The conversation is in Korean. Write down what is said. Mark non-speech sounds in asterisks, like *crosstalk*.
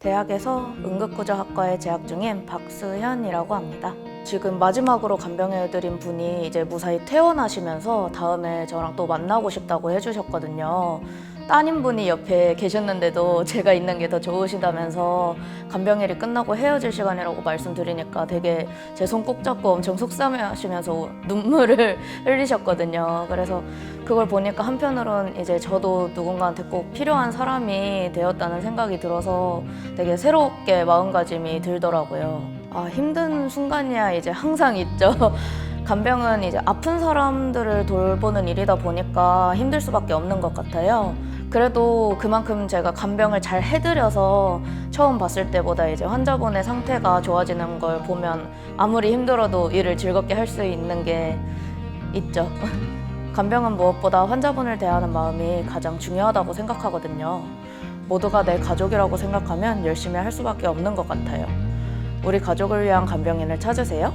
대학에서 응급구조학과에 재학 중인 박수현이라고 합니다. 지금 마지막으로 간병해드린 분이 이제 무사히 퇴원하시면서 다음에 저랑 또 만나고 싶다고 해주셨거든요. 따님분이 옆에 계셨는데도 제가 있는 게 더 좋으시다면서 간병일이 끝나고 헤어질 시간이라고 말씀드리니까 되게 제 손 꼭 잡고 엄청 속상해 하시면서 눈물을 *laughs* 흘리셨거든요. 그래서 그걸 보니까 한편으론 이제 저도 누군가한테 꼭 필요한 사람이 되었다는 생각이 들어서 되게 새롭게 마음가짐이 들더라고요. 아, 힘든 순간이야 이제 항상 있죠. *laughs* 간병은 이제 아픈 사람들을 돌보는 일이다 보니까 힘들 수밖에 없는 것 같아요. 그래도 그만큼 제가 간병을 잘 해드려서 처음 봤을 때보다 이제 환자분의 상태가 좋아지는 걸 보면 아무리 힘들어도 일을 즐겁게 할 수 있는 게 있죠. *laughs* 간병은 무엇보다 환자분을 대하는 마음이 가장 중요하다고 생각하거든요. 모두가 내 가족이라고 생각하면 열심히 할 수밖에 없는 것 같아요. 우리 가족을 위한 간병인을 찾으세요.